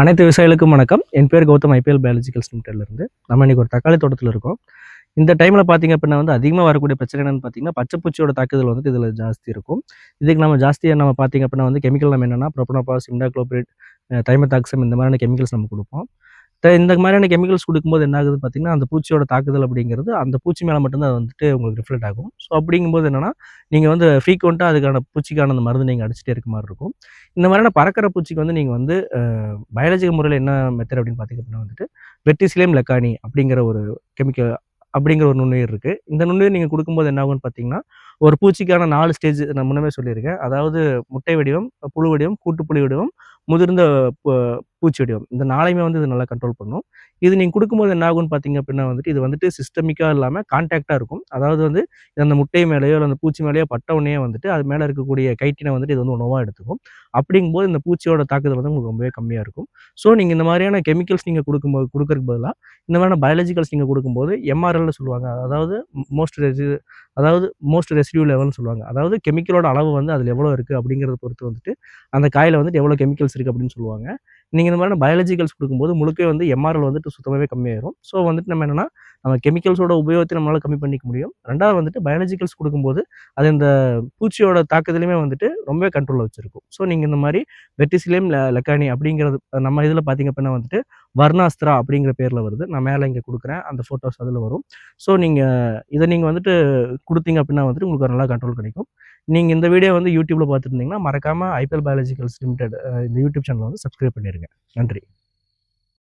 அனைத்து விவசாயிகளுக்கும் வணக்கம். என் பேர் கௌதம் ஐபிஎல் பயாலஜிக்கல்ஸ் லிமிட்டட்லேருந்து நம்ம இன்னைக்கு ஒரு தக்காளி தோட்டத்தில் இருக்கோம். இந்த டைமில் பார்த்தீங்க அப்படின்னா வந்து அதிகமாக வரக்கூடிய பிரச்சனை என்னன்னு பார்த்தீங்கன்னா பச்சைப்பூச்சியோட தாக்குதல் வந்து இதில் ஜாஸ்தி இருக்கும். இதுக்கு நம்ம ஜாஸ்தியாக நம்ம பார்த்தீங்க அப்படின்னா வந்து கெமிக்கல் நம்ம என்னென்னா ப்ரோப்பனோபாஸ் இண்டாக்ளோபிரேட் தைமதாக்சம் இந்த மாதிரியான கெமிக்கல்ஸ் நம்ம கொடுப்போம். இந்த மாதிரியான கெமிக்கல்ஸ் கொடுக்கும்போது என்ன ஆகுது பார்த்தீங்கன்னா அந்த பூச்சியோட தாக்குதல் அப்படிங்கிறது அந்த பூச்சி மேலே மட்டும்தான் அது வந்துட்டு உங்களுக்கு ரிஃப்ளெக்ட் ஆகும். ஸோ அப்படிங்கும்போது என்னன்னா நீங்கள் வந்து ஃப்ரீக்வெண்ட்டாக அதுக்கான பூச்சிக்கான அந்த மருந்து நீங்கள் அடிச்சுட்டே இருக்க மாதிரி இருக்கும். இந்த மாதிரியான பறக்கிற பூச்சிக்கு வந்து நீங்கள் வந்து பயாலஜிக்கல் முறையில் என்ன மெத்தட் அப்படின்னு பார்த்தீங்கன்னா வந்துட்டு வெட்டிசிலியம் லெக்கானி அப்படிங்கிற ஒரு கெமிக்கல் அப்படிங்கிற ஒரு நுண்ணுயிர் இருக்குது இந்த நுண்ணுயிர் நீங்கள் கொடுக்கும்போது என்ன ஆகும்னு பார்த்தீங்கன்னா ஒரு பூச்சிக்கான நாலு ஸ்டேஜ் நான் முன்னமே சொல்லியிருக்கேன். அதாவது முட்டை வடிவம் புழு வடிவம் கூட்டுப்புளி வடிவம் முதிர்ந்த பூ- பூச்சி இந்த நாளையுமே வந்து இது நல்லா கண்ட்ரோல் பண்ணும். இது நீங்கள் கொடுக்கும்போது என்ன ஆகும்னு பார்த்தீங்க அப்படின்னா வந்துட்டு இது வந்துட்டு சிஸ்டமிக்காக இல்லாமல் கான்டாக்டாக இருக்கும். அதாவது வந்து இது அந்த முட்டை மேலேயோ இல்லை அந்த பூச்சி மேலேயோ பட்ட உடனே வந்துட்டு அது மேலே இருக்கக்கூடிய கைட்டினை வந்துட்டு இது வந்து உணவாக எடுத்துக்கும். அப்படிங்கும்போது இந்த பூச்சியோட தாக்குதல் வந்து உங்களுக்கு ரொம்பவே கம்மியாக இருக்கும். ஸோ நீங்கள் இந்த மாதிரியான கெமிக்கல்ஸ் நீங்கள் கொடுக்கும்போது கொடுக்கறதுக்கு பதிலாக இந்த மாதிரியான பயாலஜிக்கல்ஸ் நீங்கள் கொடுக்கும்போது எம்ஆர்எல்னு சொல்லுவாங்க. அதாவது மோஸ்ட் ரெசி அதாவது மோஸ்ட் ரெசிடியூ லெவல்னு சொல்லுவாங்க. அதாவது கெமிக்கலோட அளவு வந்து அதில் எவ்வளோ இருக்குது அப்படிங்கிறத பொறுத்து வந்துட்டு அந்த காயில் வந்துட்டு எவ்வளோ கெமிக்கல்ஸ் இருக்குது அப்படின்னு சொல்லுவாங்க. நீங்கள் இந்த மாதிரியான பயாலஜிக்கல்ஸ் கொடுக்கும்போது முழுக்க வந்து எம்ஆர்எல் வந்துட்டு சுத்தமாகவே கம்மியாயிரும். ஸோ வந்துட்டு நம்ம என்னென்னா நம்ம கெமிக்கல்ஸோட உபயோகத்தை நம்மளால் கம்மி பண்ணிக்க முடியும். ரெண்டாவது வந்துட்டு பயாலஜிக்கல்ஸ் கொடுக்கும்போது அது இந்த பூச்சியோட தாக்கத்துலையுமே வந்துட்டு ரொம்பவே கண்ட்ரோலில் வச்சுருக்கும். ஸோ நீங்கள் இந்த மாதிரி வெட்டிசிலேம் லெக்கானி அப்படிங்கிறது நம்ம இதில் பார்த்தீங்க அப்படின்னா வந்துட்டு வர்ணாஸ்திரா அப்படிங்கிற பேரில் வருது. நான் மேலே இங்கே கொடுக்குறேன். அந்த ஃபோட்டோஸ் அதில் வரும். ஸோ நீங்கள் இதை நீங்கள் வந்துட்டு கொடுத்தீங்க அப்படின்னா வந்துட்டு உங்களுக்கு ஒரு நல்லா கண்ட்ரோல் கிடைக்கும். நீங்கள் இந்த வீடியோ வந்து யூடியூப்பில் பார்த்துருந்தீங்கன்னா மறக்காமல் ஐபிஎல் பயாலஜிக்கல்ஸ் லிமிடெட் இந்த யூடியூப் சேனலை வந்து சப்ஸ்கிரைப் பண்ணிடுங்க நன்றி.